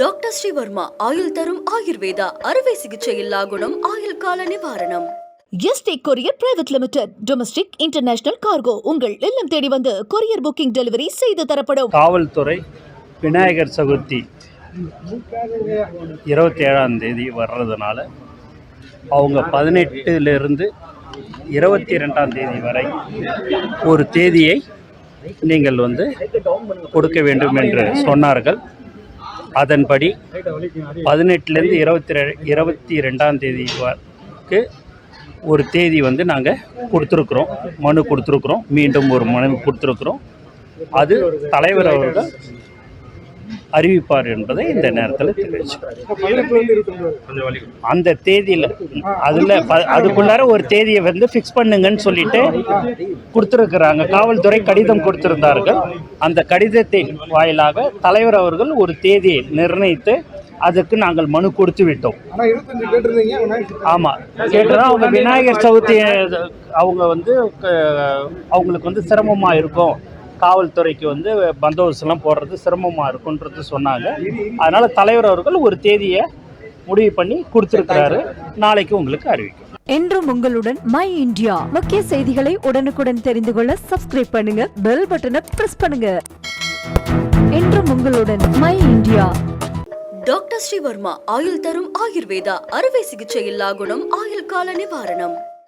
Doctor Sreevarma ஆயுள் தரும் ஆயுர்வேதா அறுவை சிகிச்சையில்லா குணம் ஆயுள் கால நிவாரணம். ST courier private limited domestic international cargo. உங்கள் இல்லம் தேடி வந்து கொரியர் புக்கிங் டெலிவரி செய்து தரப்படும். காவல்துறை விநாயகர் சதுர்த்தி இருபத்தி ஏழாம் தேதி வர்றதுனால அவங்க பதினெட்டுலேருந்து இருபத்தி ரெண்டாம் தேதி வரை ஒரு தேதியை நீங்கள் வந்து கொடுக்க வேண்டும் என்று சொன்னார்கள். அதன்படி பதினெட்டுலேருந்து இருபத்தி ரெ இருபத்தி ரெண்டாம் தேதிக்கு வரைக்கு ஒரு தேதி வந்து நாங்கள் கொடுத்துருக்குறோம். மனு கொடுத்துருக்குறோம். மீண்டும் ஒரு மனு கொடுத்துருக்குறோம். அது தலைவர் அவர்கள் அறிவிப்பார் என்பதை இந்த நேரத்தில் தெரிவிச்சுக்கிறேன் அந்த தேதியில் அதில் அதுக்குள்ளார ஒரு தேதியை வந்து ஃபிக்ஸ் பண்ணுங்கன்னு சொல்லிட்டு கொடுத்துருக்குறாங்க. காவல்துறை கடிதம் கொடுத்திருந்தார்கள். அந்த கடிதத்தின் வாயிலாக தலைவர் அவர்கள் ஒரு தேதியை நிர்ணயித்து அதுக்கு நாங்கள் மனு கொடுத்து விட்டோம். ஆமாம் கேட்டதான் அவங்க விநாயகர் சதுர்த்தி அவங்க வந்து அவங்களுக்கு வந்து சிரமமாக இருக்கும். காவல்துறைக்கு வந்து பந்தோபஸ்துலாம் போடுறது சிரமமாக இருக்குன்றது சொன்னாங்க. அதனால் தலைவர் அவர்கள் ஒரு தேதியை முடிவு பண்ணி கொடுத்துருக்கிறாரு. நாளைக்கு உங்களுக்கு அறிவிக்கும். என்றும் உங்களுடன் மை இந்தியா. முக்கிய செய்திகளை உடனுக்குடன் தெரிந்து கொள்ள சப்ஸ்கிரைப் பண்ணுங்க பெல் பட்டனை பிரஸ் பண்ணுங்க. என்றும் உங்களுடன் மை இந்தியா. டாக்டர் ஸ்ரீவர்மா ஆயுள் தரும் ஆயுர்வேதா அறுவை சிகிச்சையில்லா குணம் ஆயுள் கால நிவாரணம்.